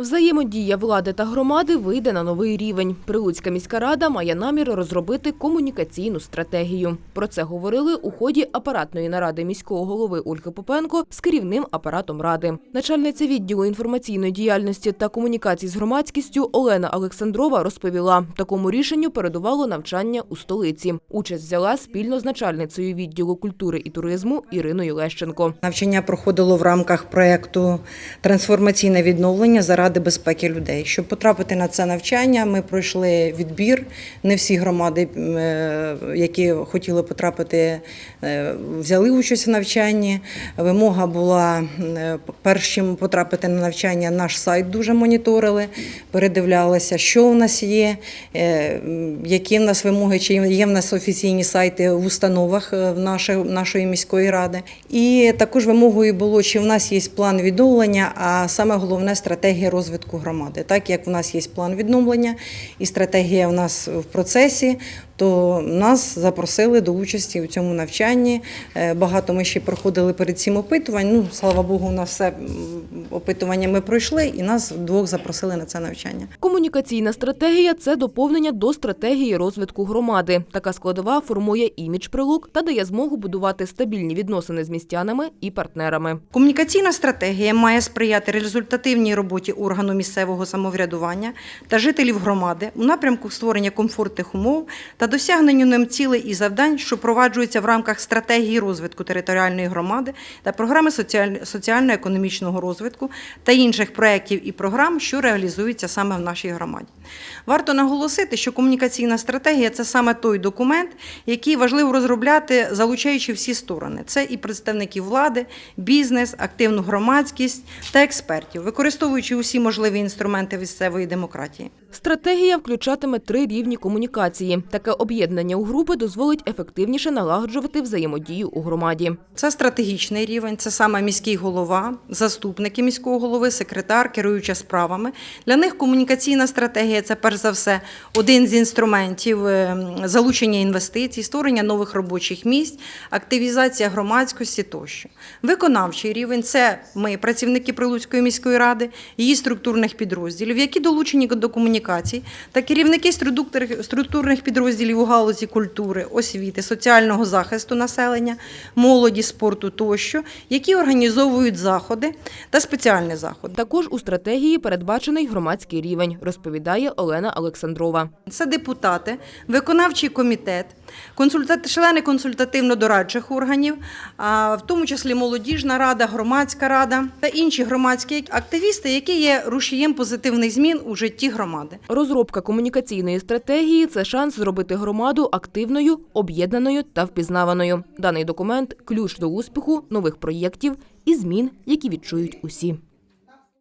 Взаємодія влади та громади вийде на новий рівень. Прилуцька міська рада має намір розробити комунікаційну стратегію. Про це говорили у ході апаратної наради міського голови Ольги Попенко з керівним апаратом ради. Начальниця відділу інформаційної діяльності та комунікацій з громадськістю Олена Олександрова розповіла, такому рішенню передувало навчання у столиці. Участь взяла спільно з начальницею відділу культури і туризму Іриною Лещенко. Навчання проходило в рамках проєкту Трансформаційне відновлення заради безпеки людей. Щоб потрапити на це навчання, ми пройшли відбір. Не всі громади, е, які хотіли потрапити, е, взяли участь в навчанні. Вимога була е, перш чим потрапити на навчання, наш сайт дуже моніторили, передивлялися, що у нас є, які в нас вимоги, чи є в нас офіційні сайти в установах нашої міської ради. І також вимогою було, чи в нас є план відновлення, а саме головне стратегія розвитку громади. Так як в нас є план відновлення і стратегія в нас в процесі, то нас запросили до участі у цьому навчанні. Е, Багато ми ще проходили перед цим опитувань. Ну, слава Богу, у нас все опитування ми пройшли, і нас двох запросили на це навчання. Комунікаційна стратегія це доповнення до стратегії розвитку громади. Така складова формує імідж прилук та дає змогу будувати стабільні відносини з містянами і партнерами. Комунікаційна стратегія має сприяти результативній роботі органу місцевого самоврядування та жителів громади у напрямку створення комфортних умов та досягненню ним цілей і завдань, що впроваджуються в рамках стратегії розвитку територіальної громади та програми соціально-економічного розвитку та інших проєктів і програм, що реалізуються саме в нашій громаді. Варто наголосити, що комунікаційна стратегія це саме той документ, який важливо розробляти, залучаючи всі сторони. Це і представники влади, бізнес, активну громадськість та експертів, використовуючи усі можливі інструменти місцевої демократії. Стратегія включатиме три рівні комунікації. Таке об'єднання у групи дозволить ефективніше налагоджувати взаємодію у громаді. Це стратегічний рівень, це саме міський голова, заступники міського голови, секретар, керуюча справами. Для них комунікаційна стратегія це перш за все один з інструментів е, залучення інвестицій, створення нових робочих місць, активізація громадськості тощо. Виконавчий рівень це ми, працівники Прилуцької міської ради, її структурних підрозділів, які долучені до комунікацій, та керівники структурних підрозділів у галузі культури, освіти, соціального захисту населення, молоді, спорту тощо, які організовують заходи та спеціальні заходи. Також у стратегії передбачений громадський рівень, розповідає Олена Олександрова. Це депутати, виконавчий комітет, члени консультативно-дорадчих органів, в тому числі молодіжна рада, громадська рада та інші громадські активісти, які є рушієм позитивних змін у житті громади. Розробка комунікаційної стратегії це шанс зробити громаду активною, об'єднаною та впізнаваною. Даний документ ключ до успіху нових проєктів і змін, які відчують усі.